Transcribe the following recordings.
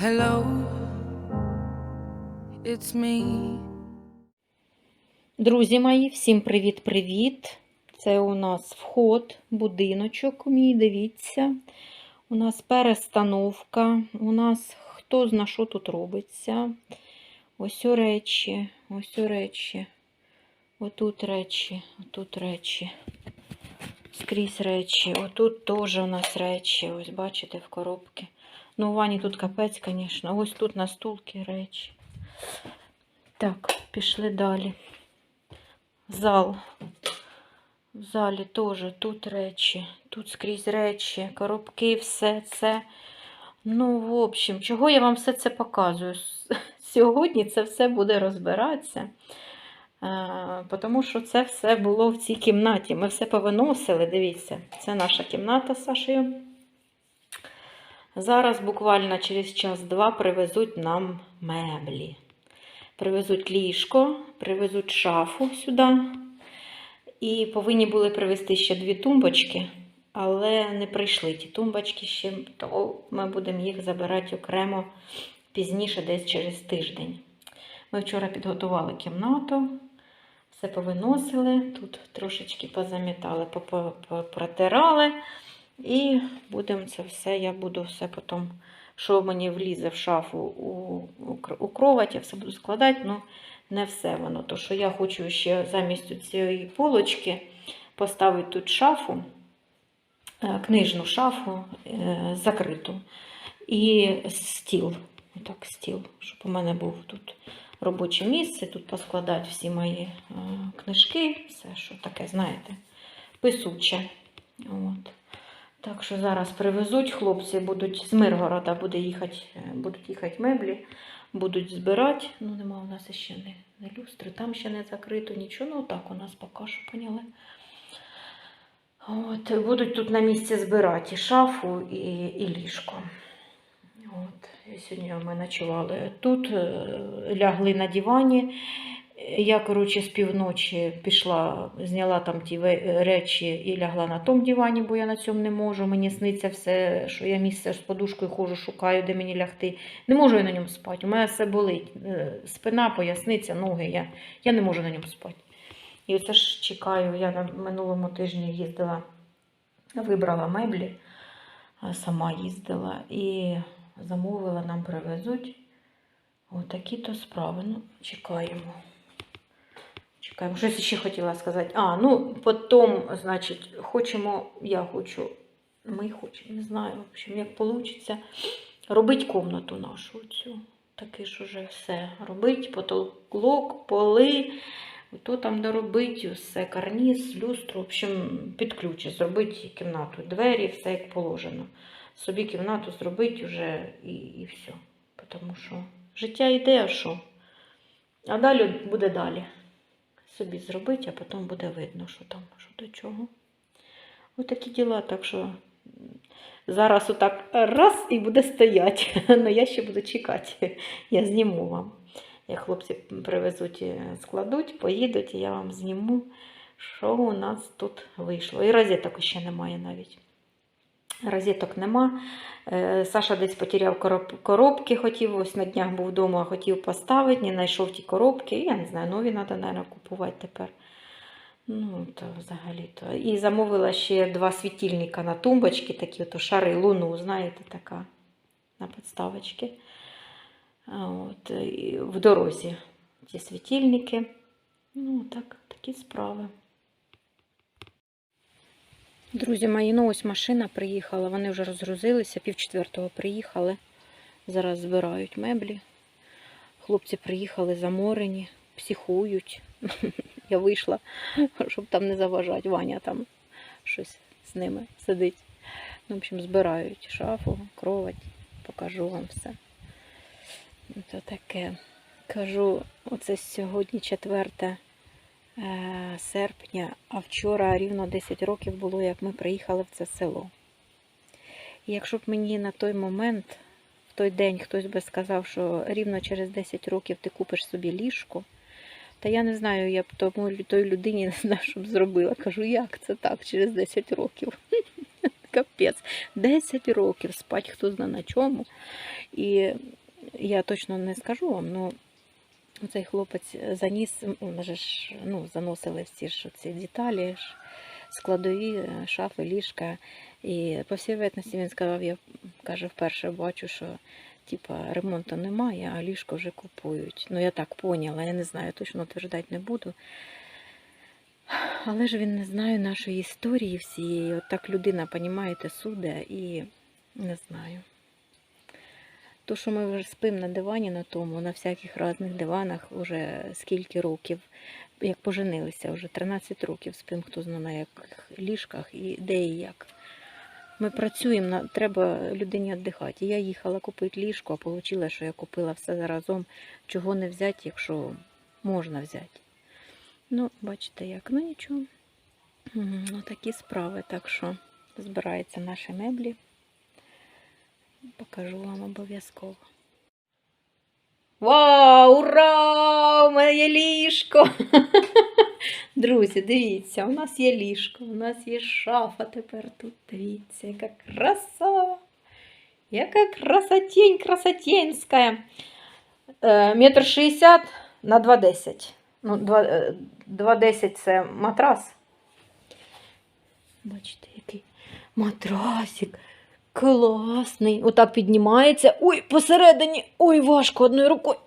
Hello, it's me. Друзі мої, всім привіт-привіт! Це у нас вход, будиночок мій, дивіться. У нас перестановка. У нас хто зна що тут робиться. Ось у речі, ось у речі. Отут речі, отут речі. Скрізь речі. Отут теж у нас речі. Ось бачите, в коробці. Ну, у Вані тут капець, звісно. Ось тут на стулки речі. Так, пішли далі. Зал. В залі теж тут речі, тут скрізь речі, коробки, все це. Ну, в общем, чого я вам все це показую? Сьогодні це все буде розбиратися. Е, Тому що це все було в цій кімнаті. Ми все повиносили. Дивіться, це наша кімната з Сашею. Зараз буквально через час-два привезуть нам меблі. Привезуть ліжко, привезуть шафу сюди. І повинні були привезти ще дві тумбочки, але не прийшли ті тумбочки ще, то ми будемо їх забирати окремо пізніше, десь через тиждень. Ми вчора підготували кімнату, все повиносили, тут трошечки позамітали, протирали. І будемо це все, я буду все потім, що мені влізе в шафу у, у, кровать, я все буду складати. Ну, не все воно. То, що я хочу ще замість цієї полочки поставити тут шафу, е, книжну шафу е, закриту. І стіл. Отак, стіл, щоб у мене був тут робоче місце, тут поскладати всі мої е, книжки, все, що таке, знаєте, писуче. От. Так що зараз привезуть хлопці, будуть з Миргорода буде їхати, е, будуть їхати меблі, будуть збирати. Ну, нема у нас ще не, не люстри, там ще не закрито, нічого. Ну, так у нас поки що поняли. От, будуть тут на місці збирати і шафу, і, і ліжко. От, сьогодні ми ночували тут, е, лягли на дивані. Я, коротше, з півночі пішла, зняла там ті речі і лягла на тому дивані, бо я на цьому не можу. Мені сниться все, що я місце з подушкою ходжу, шукаю, де мені лягти. Не можу я на ньому спати. У мене все болить. Е, Спина, поясниця, ноги. Я, я не можу на ньому спати. І оце ж чекаю, я на минулому тижні їздила, вибрала меблі, сама їздила і замовила, нам привезуть. Отакі то справи. Ну, чекаємо. Чекаємо. Щось ще хотіла сказати. А, ну, потім, значить, хочемо, я хочу, ми хочемо, не знаю, в общем, як вийде, робити комнату нашу цю. Таки ж уже все. Робити потолок, поли, то там доробити, все, карніз, люстру, в общем, під ключ, зробити кімнату, двері, все як положено. Собі кімнату зробити вже і, і все. Тому що життя йде, а що? А далі буде далі. Собі зробити, а потім буде видно, що там, що до чого. Отакі діла, так що зараз отак раз і буде стояти. Ну я ще буду чекати. Я зніму вам. Як хлопці привезуть, складуть, поїдуть, і я вам зніму, що у нас тут вийшло. І розеток ще немає навіть. Розеток нема. Е, Саша десь потеряв коробки, хотів, ось на днях був вдома, хотів поставити, не знайшов ті коробки. Я не знаю, нові треба, мабуть, купувати тепер. Ну, то взагалі-то. І замовила ще два світильника на тумбочки, такі ото шари луну, знаєте, така на підставочки. От, і в дорозі ті світильники. Ну, так, такі справи. Друзі мої, ну ось машина приїхала, вони вже розгрузилися, пів четвертого приїхали. Зараз збирають меблі. Хлопці приїхали заморені, психують. Я вийшла, щоб там не заважати. Ваня там щось з ними сидить. Ну, в общем, збирають шафу, кровать, покажу вам все. То таке. Кажу, оце сьогодні 4 е, серпня, а вчора рівно 10 років було, як ми приїхали в це село. І якщо б мені на той момент, в той день хтось би сказав, що рівно через 10 років ти купиш собі ліжко, та я не знаю, я б тому той людині не знаю, що б зробила. Кажу, як це так через 10 років? Капець. 10 років спать хто зна на чому. І я точно не скажу вам, але цей хлопець заніс, ну, ж, ну, заносили всі ж ці деталі, складові, е, шафи, ліжка. І по всій вероятності він сказав, я каже, вперше бачу, що типа ремонту немає, а ліжко вже купують. Ну, я так поняла, я не знаю, точно твердати не буду. Але ж він не знає нашої історії всієї. От так людина, понімаєте, суде і не знаю. То, що ми вже спимо на дивані на тому, на всяких різних диванах уже скільки років, як поженилися, вже 13 років спимо, хто знає на яких ліжках і де і як. Ми працюємо, треба людині віддихати. Я їхала купити ліжко, а вийшло, що я купила все разом. Чого не взяти, якщо можна взяти. Ну, бачите як, ну нічого. М, Отакі справи, так що збираються наші меблі. Покажу вам обов'язково. Вау, ура! У мене є ліжко! Друзі, дивіться, у нас є ліжко, у нас є шафа тепер тут. Дивіться, яка краса! Яка красотень, красотенська. Е, Метр шістдесят на 2,10. Ну, два- е, 2,10 це матрас. Бачите, який матрасик. Класний. Отак піднімається. Ой, посередині. Ой, важко одною рукою.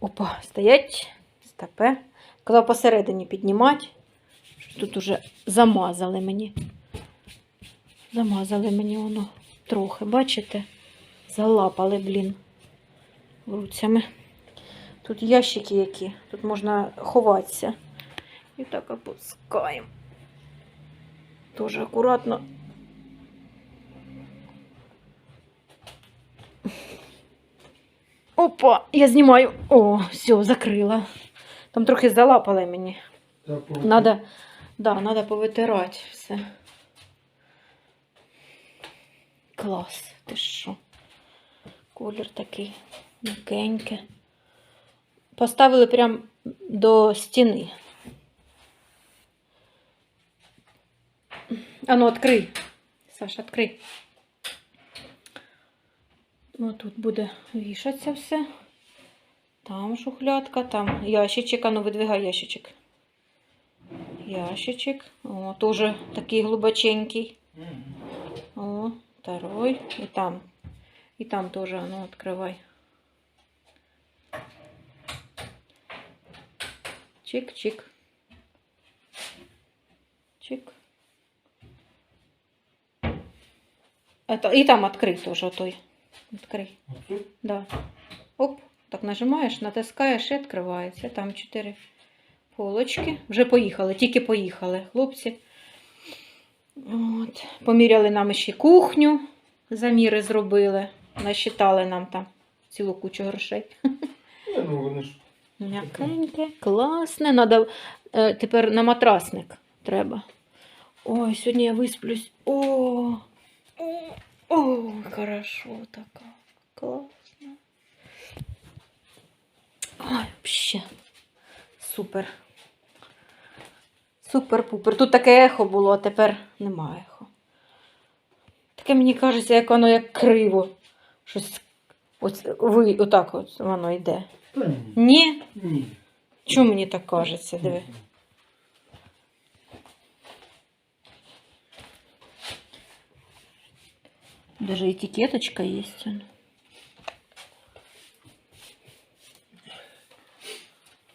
Опа, стоять. Стопе. Казав посередині піднімати. Тут уже замазали мені. Замазали мені воно трохи, бачите? Залапали, блін, руцями. Тут ящики які, тут можна ховатися. І так опускаємо. Тоже акуратно. Опа, я знімаю. О, все, закрила. Там трохи залапали мені. Надо, да, надо повитирати все. Клас, ти що? Колір такий м'якенький. Поставили прям до стіни. А ну, відкрий. Саша, відкрий. Ну, тут буде вішатися все. Там шухлядка, там ящичок. А ну, видвигай ящичок. Ящичок. О, тоже такий глубоченький. О, второй. И там. И там а ну, открывай. Чик-чик. Чик. Это, и там открой тоже той. Открой. Да. Оп. Так нажимаєш, натискаєш і відкривається. Там чотири полочки. Вже поїхали, тільки поїхали, хлопці. От. Поміряли нам ще кухню, заміри зробили. Насчитали нам там цілу кучу грошей. Ну, вони ж М'якеньке, класне. Надо, е, тепер на матрасник треба. Ой, сьогодні я висплюсь. О, о, хорошо така. Класно. Ой, вообще. Супер. Супер-пупер. Тут таке ехо було, а тепер немає ехо. Таке мені кажеться, як воно як криво. Щось ось, ви, отак от воно йде. Ні? Ні. Чому мені так кажеться? Диви. Даже этикеточка есть. он.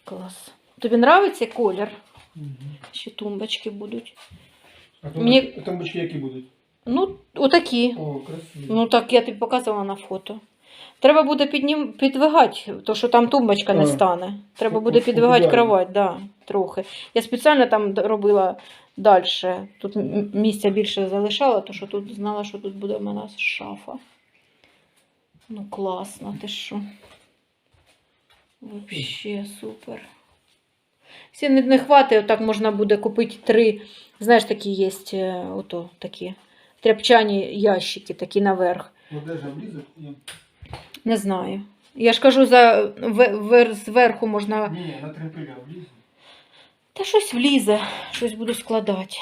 Клас. Тобі нравиться колір? Мгм. Ще тумбочки будуть. А Мені- Мені... тамбочки які будуть? Ну, отакі. О, красиво. Ну так я тобі показувала на фото. Треба буде піднім... підвигати, то що там тумбочка не стане. Треба буде підвигати кровать, да, трохи. Я спеціально там робила далі. Тут місця більше залишала, тому що тут знала, що тут буде в мене шафа. Ну, класно, ти що? Вообще супер. Всі не, не хватить, отак можна буде купити три. Знаєш, такі є е, ото такі тряпчані ящики, такі наверх. Ну, де ж облізок? Не знаю. Я ж кажу, за ве- вер, зверху можна. Ні, на тремпеля облізок. Та щось влізе, щось буду складати.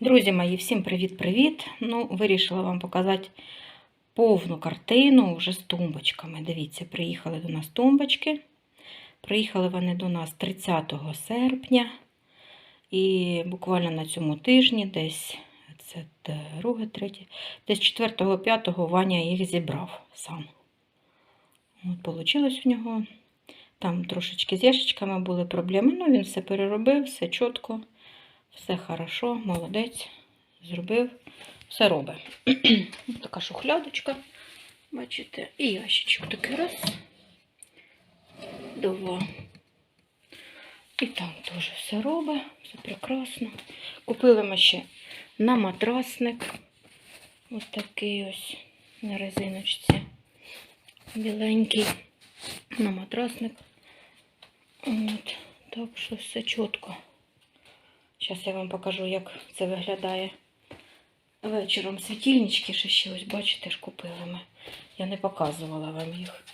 Друзі мої, всім привіт-привіт! Ну, вирішила вам показати повну картину вже з тумбочками. Дивіться, приїхали до нас тумбочки. Приїхали вони до нас 30 серпня. І буквально на цьому тижні, десь це друге, третє, десь 4-5 Ваня їх зібрав сам. От, вийшло в нього. Там трошечки з ящичками були проблеми. Ну, він все переробив, все чітко. Все хорошо, молодець, зробив, все робить. Така шухлядочка, бачите, і ящичок такий раз, два. І там теж все робить, все прекрасно. Купили ми ще на матрасник. Ось такий ось на резиночці. Біленький на матрасник. От, так що все чітко. Зараз я вам покажу, як це виглядає вечором. Світильнички ще ще ось, бачите, ж купили ми. Я не показувала вам їх.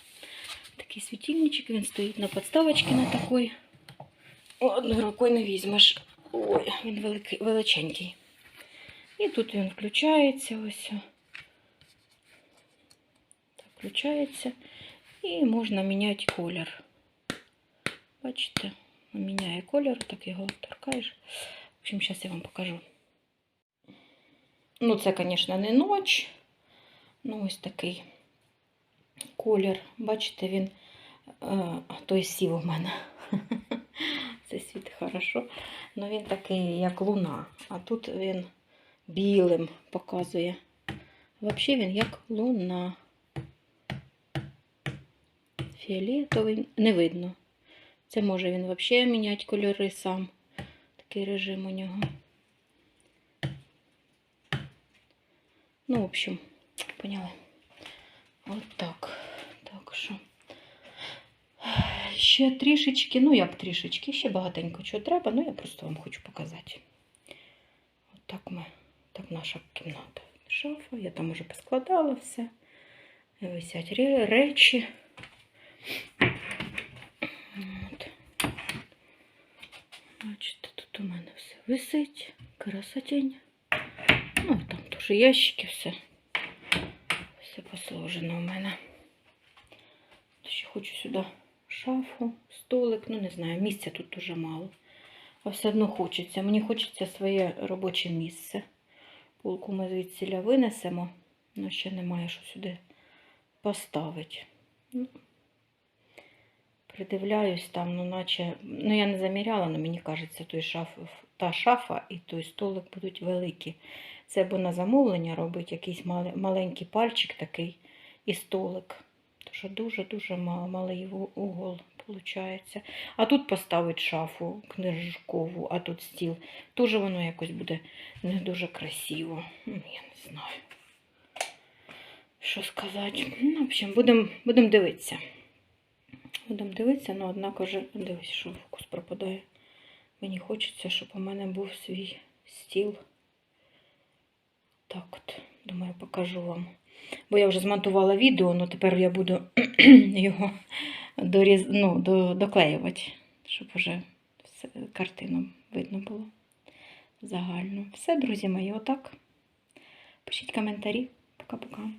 Такий світильничок, він стоїть на подставочці на такій. Одною рукою не візьмеш. Ой, він великий, величенький. І тут він включається ось. Так, включається. І можна міняти колір. Бачите? міняє колір, так його торкаєш. В общем, зараз я вам покажу. Ну, це, звісно, не ніч. Ну, ось такий колір. Бачите, він е, той сів у мене. Це світ хорошо. Ну, він такий, як луна. А тут він білим показує. Взагалі він як луна. Фіолетовий не видно. Це може він взагалі міняти кольори сам. Такий режим у нього. Ну, в общем, поняли. От так. Так що. Ще трішечки, ну як трішечки, ще багатенько чого треба, ну я просто вам хочу показати. От так ми, так наша кімната. Шафа, я там уже поскладала все. Висять речі. От. Бачите, тут у мене все висить, красотень. Ну, там теж ящики, все. Все посложено у мене. Ще хочу сюди шафу, столик, ну не знаю, місця тут дуже мало. А все одно хочеться. Мені хочеться своє робоче місце. Полку ми звідсіля винесемо, але ще немає що сюди поставити. Придивляюсь там, ну наче, ну я не заміряла, але мені кажеться, той шаф, та шафа і той столик будуть великі. Це або на замовлення робить якийсь мал- маленький пальчик такий і столик. Що дуже-дуже малий угол виходить. А тут поставить шафу книжкову, а тут стіл. Дуже воно якось буде не дуже красиво. Ну, Я не знаю. Що сказати. Ну, в общем, будемо будем дивитися. Будемо дивитися, але однак вже дивись, що фокус пропадає. Мені хочеться, щоб у мене був свій стіл. Так от, думаю, покажу вам. Бо я вже змонтувала відео, але тепер я буду його доріз... ну, до... доклеювати, щоб вже все, картину видно було загально. Все, друзі мої, отак. Пишіть коментарі. Пока-пока.